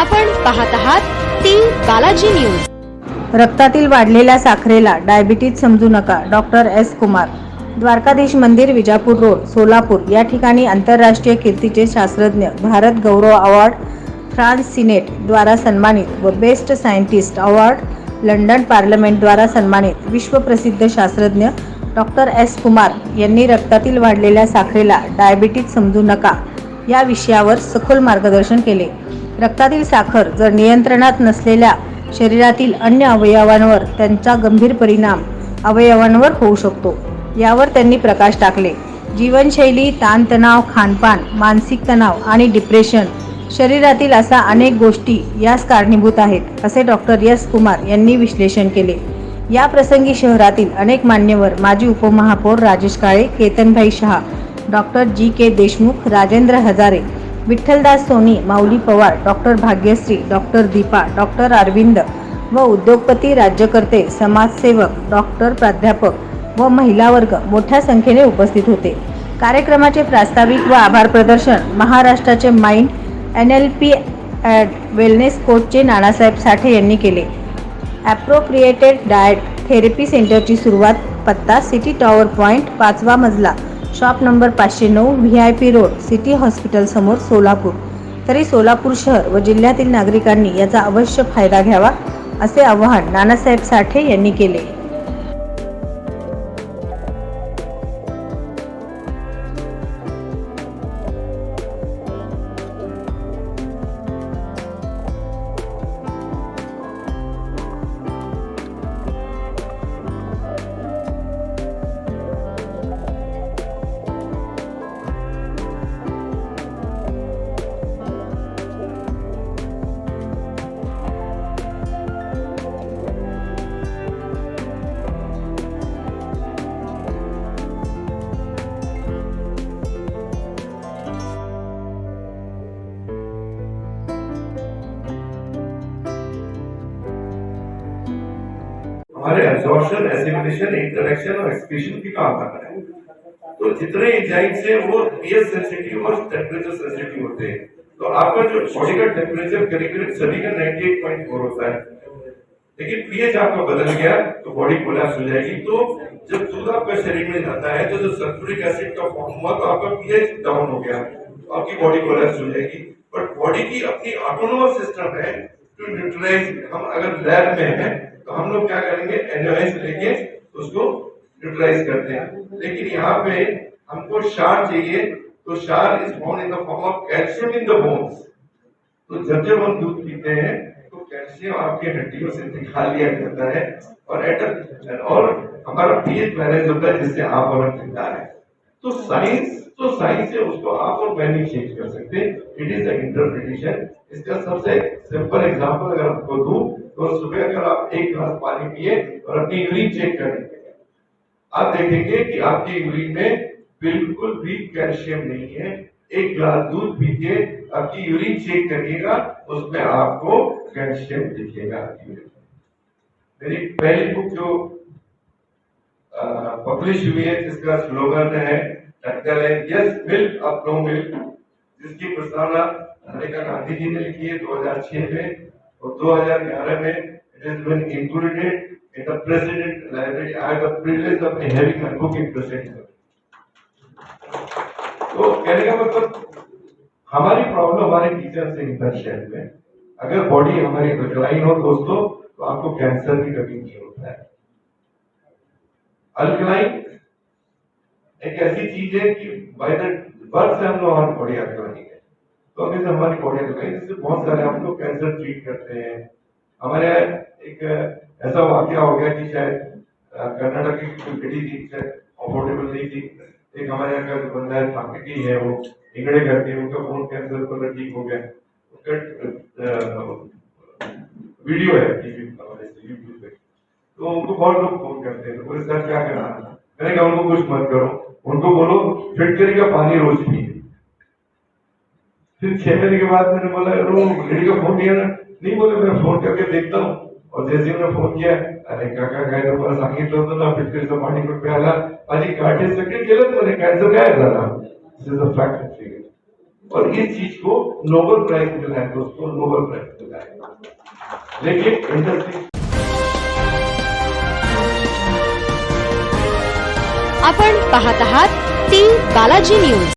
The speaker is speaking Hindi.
आपण पाहत आहात टी बालाजी न्यूज. रक्तातील वाढलेल्या साखरेला डायबिटीज समजू नका डॉक्टर एस कुमार. द्वारकाधीश मंदिर विजापूर रोड सोलापूर या ठिकाणी आंतरराष्ट्रीय कीर्तीचे शास्त्रज्ञ Bharat Gaurav award France senate द्वारा सन्मानित व बेस्ट सायंटिस्ट अवॉर्ड लंडन पार्लमेंटद्वारा सन्मानित विश्वप्रसिद्ध शास्त्रज्ञ डॉक्टर एस कुमार यांनी रक्तातील वाढलेल्या साखरेला डायबिटीज समजू नका या विषयावर सखोल मार्गदर्शन केले. रक्तातील साखर जर नियंत्रणात नसलेल्या शरीरातील अन्य अवयवांवर त्यांचा गंभीर परिणाम अवयवांवर होऊ शकतो. यावर त्यांनी प्रकाश टाकले. जीवनशैली ताणतणाव खानपान मानसिक तणाव आणि डिप्रेशन शरीरातील असा अनेक गोष्टी यास कारणीभूत आहेत असे डॉक्टर यस कुमार यांनी विश्लेषण केले. या प्रसंगी शहरातील अनेक मान्यवर माजी उपमहापौर Rajesh Kale Ketanbhai Shah doctor G. K. Deshmukh Rajendra Hazare Vitthaldas Soni Mauli Pawar doctor Bhagyashree doctor Deepa doctor Arvind व उद्योगपती राज्यकर्ते समाजसेवक डॉक्टर प्राध्यापक व महिला वर्ग मोठ्या संख्येने उपस्थित होते. कार्यक्रमाचे प्रास्ताविक व आभार प्रदर्शन महाराष्ट्राचे mind N L P and wellness कोचचे Nanasaheb Sathe यांनी केले. ॲप्रोप्रिएटेड डाएट थेरपी सेंटरची सुरुवात पत्ता सिटी टॉवर पॉईंट पाचवा मजला शॉप नंबर पाचशे नऊ V I P road city hospital समोर सोलापूर. तरी सोलापूर शहर व जिल्ह्यातील नागरिकांनी याचा अवश्य फायदा घ्यावा असे आवाहन नानासाहेब साठे यांनी केले. हमारे एब्जॉर्प्शन एसिमिलेशन इंटरेक्शन और एक्सक्रीशन की काम कर रहे हैं। तो जितने एंजाइम से वो पीएच सेंसिटिव और टेम्परेचर सेंसिटिव होते हैं। तो आपका जो बॉडी का टेम्परेचर करीब करीब सभी का 98.4 होता है। लेकिन पीएच आपका बदल गया तो बॉडी कोलैप्स हो जाएगी। तो जब दूध आपका शरीर में जाता है तो जो सल्फ्यूरिक एसिड का फॉर्म हुआ तो आपका पीएच डाउन हो गया। तो आपकी बॉडी कोलैप्स हो जाएगी। बट बॉडी की अपनी ऑटोनोमस सिस्टम है टू न्यूट्रलाइज हम अगर लैब में हैं तो हम लोग क्या करेंगे एनओएस लेके उसको न्यूट्रलाइज करते हैं। लेकिन यहाँ पे हमको शार चाहिए तो शार is found in the form of calcium in the bones तो जब जब हम दूध पीते हैं तो कैल्शियम आपके हड्डियों से निकाल लिया जाता है, और एट और हमारा पीएच बैलेंस होता है, जिससे आप और ज़िंदा है तो साइंस तो साइंस से उसको आप और नहीं चेंज कर सकते। इट इज़ इंटरप्रिटेशन इसका सबसे सिंपल एग्जांपल अगर आपको दूँ तो सुबह अगर आप एक गिलास पानी पिए और अपनी यूरिन चेक करें, आप देखेंगे कि आपकी यूरिन में बिल्कुल भी कैल्शियम नहीं है। एक गिलास दूध पी के आपकी यूरिन चेक करिएगा, उसमें आपको कैल्शियम दिखेगा। मेरी पहली बुक जो पब्लिश हुई है, जिसका स्लोगन है टाइटल है yes milk up no milk जिसकी प्रस्तावना गांधी जी ने लिखी है 2006 में। और 2011 में it is been included in the president library I have the privilege of having my book in present तो कहने का मतलब हमारी प्रॉब्लम हमारे टीचर से इंटर शहर में अगर बॉडी हमारी अल्कलाइन हो दोस्तों तो आपको कैंसर भी कभी नहीं होता है। अल्कलाइन एक ऐसी चीज़ है कि बाय द बर्थ से हम लोग हमारी बॉडी अल्कलाइन है। तो अगर से हमारी बॉडी अल्कलाइन जिससे बहुत सारे हम लोग कैंसर ट्रीट करते हैं। हमारे एक ऐसा वाक्य हो गया कि शायद कर्नाटक की कोई बेटी थी, शायद अफोर्डेबल नहीं थी। एक हमारे यहाँ का जो बंदा है फाकिटी है, वो इंगड़े करके उनका फ़ोन कैंसर पर ठीक हो गया। उसका वीडियो है टीवी हमारे यूट्यूब पे। तो उनको बहुत लोग फ़ोन करते हैं। तो बोले, सर, क्या करना है? मैंने कहा, उनको कुछ मत करो। उनको बोलो, फिटकरी का पानी रोज पिए। फिर छह महीने के बाद मैंने बोला, रो लेडी का फ़ोन किया ना। नहीं बोले, मैं फ़ोन करके देखता हूँ। और जैसे ही मैंने फ़ोन किया, अरे काका काय तर मला सांगितलं होतं ना फिटकरीचं पाणी कुठे प्यायला माझी गाठी सगळी केलं म्हणे कॅन्सर काय झाला दिस इज़ अ फॅक्ट और इस चीज़ को नोबल प्राइज मिला है दोस्तों नोबल प्राइज मिला है। लेकिन इंडस्ट्री आपण पाहत आहात ती बालाजी न्यूज़.